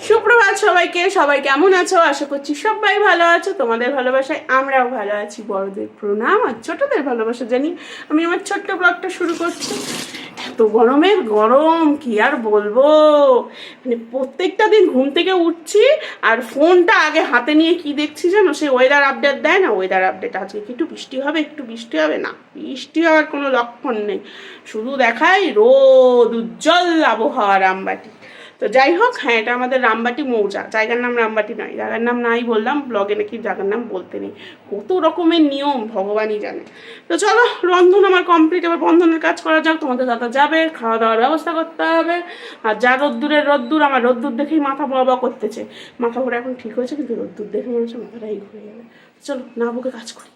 সুপ্রভাত সবাইকে, সবাই কেমন আছো? আশা করছি সবাই ভালো আছো। তোমাদের ভালোবাসায় আমরাও ভালো আছি। বড়দের প্রণাম আর ছোটদের ভালোবাসা জানি। আমি আমার ছোট্ট ব্লগটা শুরু করছি। এত গরমের গরম, কি আর বলব? মানে প্রত্যেকটা দিন ঘুম থেকে উঠছি আর ফোনটা আগে হাতে নিয়ে কি দেখছি জানো? সে ওয়েদার আপডেট দেয় না? ওয়েদার আপডেট আজকে কি একটু বৃষ্টি হবে, একটু বৃষ্টি হবে? না, বৃষ্টি হওয়ার কোনো লক্ষণ নেই। শুধু দেখায় রোদ, উজ্জ্বল আবহাওয়ার রামবাটি তো যাই হোক হ্যাঁ এটা আমাদের রামবাটি মৌজা। জায়গার নাম রামবাটি নয়। জায়গার নাম নাই বললাম ব্লগে নাকি জায়গার নাম বলতে নেই। কত রকমের নিয়ম, ভগবানই জানে। তো চলো, রন্ধন আমার কমপ্লিট এবার বন্ধনের কাজ করা যাক। তোমাদের দাদা যাবে খাওয়া দাওয়ার ব্যবস্থা করতে হবে। আর যা রোদ্দুরের রোদ্দুর, আমার রোদ্দুর দেখেই মাথা বাবা করতেছে। মাথা ঘোরা এখন ঠিক হয়েছে, কিন্তু রোদ্দুর দেখে মনে হচ্ছে মাথাটাই ঘুরে যাবে চলো না বুকে কাজ করি।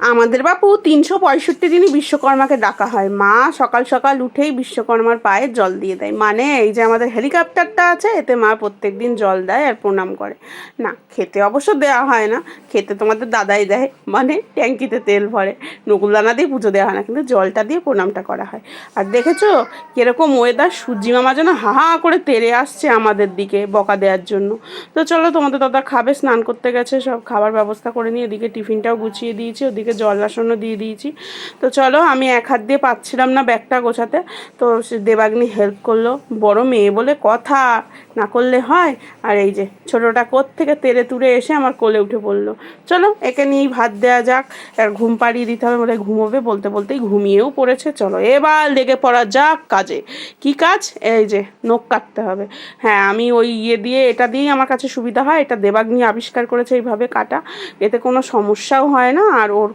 আমাদের বাপু তিনশো পঁয়ষট্টি দিনই বিশ্বকর্মাকে ডাকা হয়। মা সকাল সকাল উঠেই বিশ্বকর্মার পায়ে জল দিয়ে দেয়। মানে এই যে আমাদের হেলিকপ্টারটা আছে, এতে মা প্রত্যেক দিন জল দেয় আর প্রণাম করে। না, খেতে অবশ্য দেওয়া হয় না। খেতে তোমাদের দাদাই দেয়। মানে ট্যাঙ্কিতে তেল ভরে। নকুলদানা দিয়ে পুজো দেওয়া হয় না, কিন্তু জলটা দিয়ে প্রণামটা করা হয়। আর দেখেছ কীরকম ওয়েদার সূর্যি মামা যেন হা হা করে তেরে আসছে আমাদের দিকে বকা দেওয়ার জন্য। তো চলো তোমাদের দাদা খাবে, স্নান করতে গেছে, সব খাবার ব্যবস্থা করে নিয়ে এদিকে টিফিনটাও গুছিয়ে দিয়েছি, ওদিকে জল বাসনও দিয়ে দিয়েছি। তো চলো, আমি এক হাত দিয়ে পাচ্ছিলাম না ব্যাগটা গোছাতে। তো সে দেবাগ্নি হেল্প করল, বড় মেয়ে বলে, কথা, না করলে হয়? আর এই যে, ছোটোটা কোথ থেকে তেরে তুরে এসে আমার কোলে উঠে পড়ল। চলো, একে নিয়েই ভাত দেওয়া যাক। আর ঘুম পাড়িয়ে দিতে হবে বলে ঘুমোবে, বলতে বলতেই ঘুমিয়েও পড়েছে। চলো, এবার লেগে পড়া যাক কাজে। কি কাজ? এই যে, নখ কাটতে হবে। হ্যাঁ আমি ওই ইয়ে দিয়ে, এটা দিয়েই আমার কাছে সুবিধা হয়। এটা দেবাগ্নি আবিষ্কার করেছে এইভাবে কাটা। এতে কোনো সমস্যাও হয় না। আর ওর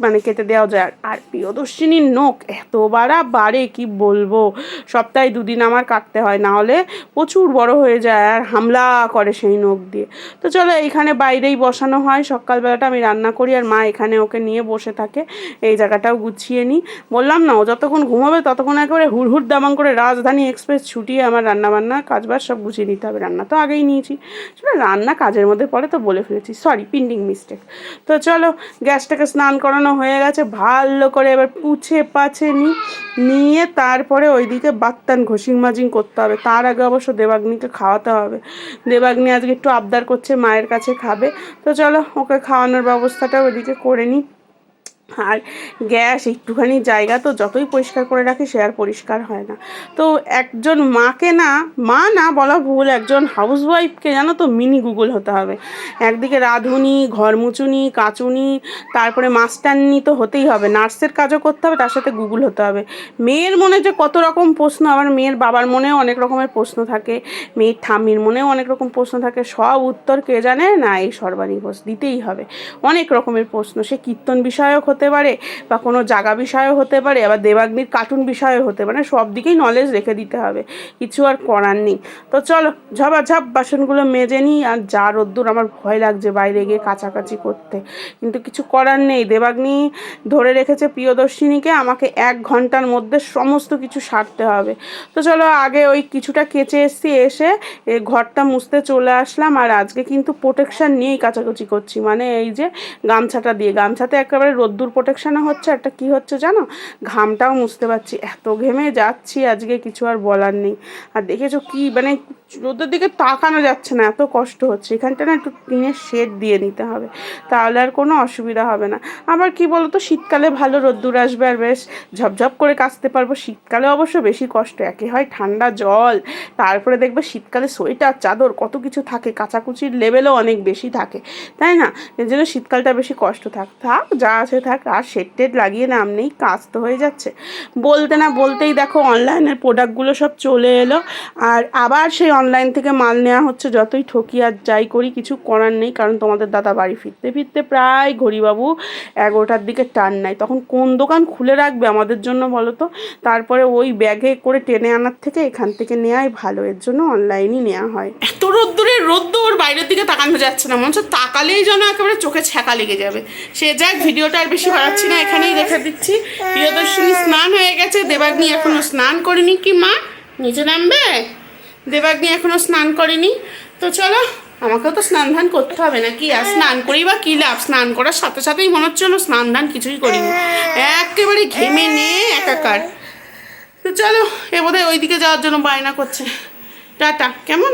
মানে কেটে দেওয়া যায়। আর- আর প্রিয়দর্শিনীর নখ এত বাড়া, বাড়ে কি বলব? সপ্তাহে দুদিন আমার কাটতে হয় না হলে প্রচুর বড় হয়ে যায় আর হামলা করে সেই নখ দিয়ে। তো চলো এইখানে বাইরেই বসানো হয়, সকালবেলাটা আমি রান্না করি আর মা এখানে ওকে নিয়ে বসে থাকে। এই জায়গাটাও গুছিয়ে নিই। বললাম না, ও যতক্ষণ ঘুমাবে ততক্ষণ একেবারে হুড়হুড় দামাং করে রাজধানী এক্সপ্রেস ছুটিয়ে আমার রান্নাবান্না, কাজবাজ সব গুছিয়ে নিতে হবে। রান্না তো আগেই নিয়েছি। চলো রান্না কাজের মধ্যে পড়ে তো বলে ফেলেছি। সরি পিন্ডিং মিস্টেক তো চলো গ্যাসটাকে স্নান করানো হয়ে গেছে, ভালো করে এবার পুছে পাছে নিই নিয়ে তারপরে ওইদিকে বাত্তান ঘষিং মাজিং করতে হবে। তার আগে অবশ্য দেবাগ্নিকে খাওয়াতে হবে। দেবাগ্নি আজকে একটু আবদার করছে, মায়ের কাছে খাবে। তো চলো, ওকে খাওয়ানোর ব্যবস্থাটা ওইদিকে করে নিই আর গ্যাস, একটুখানি জায়গা তো যতই পরিষ্কার করে রাখি সে আর পরিষ্কার হয় না। তো একজন মাকে না, মা না বলা ভুল, একজন হাউস ওয়াইফকে জানো তো মিনি গুগল হতে হবে। একদিকে রাঁধুনি, ঘরমুচুনি, কাচুনি, তারপরে মাস্টারনি তো হতেই হবে। নার্সের কাজও করতে হবে, তার সাথে গুগল হতে হবে। মেয়ের মনে যে কত রকম প্রশ্ন, আবার মেয়ের বাবার মনেও অনেক রকমের প্রশ্ন থাকে, মেয়ের ঠাম্মির মনেও অনেক রকম প্রশ্ন থাকে, সব উত্তর কে জানে? না, এই সর্বাণী ঘোষ দিতেই হবে। অনেক রকমের প্রশ্ন, সে কীর্তন বিষয়ক হতে পারে বা কোনো জাগা বিষয়ও হতে পারে, আবার দেবাগ্নির কার্টুন বিষয়ও হতে পারে, সব দিকেই নলেজ রেখে দিতে হবে, কিছু আর করার নেই। তো চলো, ঝপাঝপ, বাসনগুলো মেজে নিই, আর যা রোদ্দুর, আমার ভয় লাগছে বাইরে গিয়ে কাছাকাছি করতে। কিন্তু কিছু করার নেই, দেবাগ্নি ধরে রেখেছে প্রিয়দর্শিনীকে, আমাকে এক ঘণ্টার মধ্যে সমস্ত কিছু সারতে হবে। তো চলো, আগে ওই কিছুটা কেচে এসছি, এসে ঘরটা মুছতে চলে আসলাম, আর আজকে কিন্তু প্রোটেকশান নিয়েই কাছাকাছি করছি। মানে এই যে গামছাটা দিয়ে, গামছাতে একেবারে রোদ্দুর প্রোটেকশানও হচ্ছে, একটা কি হচ্ছে জানো? ঘামটাও মুছতে পারছি, এত ঘেমে যাচ্ছি আজকে, কিছু আর বলার নেই। আর দেখেছ কি মানে রোদের দিকে তাকানো যাচ্ছে না, এত কষ্ট হচ্ছে। এখানটা না একটু টিনের শেড দিয়ে নিতে হবে, তাহলে আর কোনো অসুবিধা হবে না। আবার কি বলতো, শীতকালে ভালো রোদ্দুর আসবে আর বেশ ঝপঝপ করে কাচতে পারব। শীতকালে অবশ্য বেশি কষ্ট, একে হয় ঠান্ডা জল। তারপরে দেখবে শীতকালে সোয়েটার, চাদর, কত কিছু থাকে, কাচাকুচির লেভেলও অনেক বেশি থাকে, তাই না? এর জন্য শীতকালটা বেশি কষ্ট থাক থাক, যা আছে থাক, আর শেড টেড লাগিয়ে নাম নেই কাজ তো হয়ে যাচ্ছে। বলতে না বলতেই দেখো অনলাইনের প্রোডাক্টগুলো সব চলে এলো, আর আবার সেই অনলাইন থেকে মাল নেওয়া হচ্ছে, যতই ঠকি আর যাই করি, কিছু করার নেই, কারণ তোমাদের দাদা বাড়ি ফিরতে ফিরতে প্রায় ঘড়িবাবু এগারোটার দিকে টান নাই তখন কোন দোকান খুলে রাখবে আমাদের জন্য বলো তো? তারপরে ওই ব্যাগে করে টেনে আনার থেকে এখান থেকে নেওয়াই ভালো, এর জন্য অনলাইনই নেওয়া হয়। এত রোদ্দুরে রোদ্দুর বাইরের দিকে তাকানো যাচ্ছে না, মনে হচ্ছে তাকালেই যেন একেবারে চোখে ছ্যাঁকা লেগে যাবে। সে যাক ভিডিওটা আর বেশি বাড়াচ্ছি না, এখানেই রেখে দিচ্ছি। প্রিয়দর্শিনী স্নান হয়ে গেছে, দেবাগ্নি এখনও স্নান করেনি কি মা? নিচে নামবে? দেবাগ্নি এখনও স্নান করেনি। তো চলো, আমাকেও তো স্নান ধান করতে হবে নাকি? আর স্নান করি বা কী লাভ? স্নান করার সাথে সাথেই মনে হচ্ছে স্নান ধান কিছুই করিনি। একেবারে ঘেমে নিয়ে একাকার। তো চলো, এ বোধহয় ওইদিকে যাওয়ার জন্য বায়না করছে। টাটা, কেমন?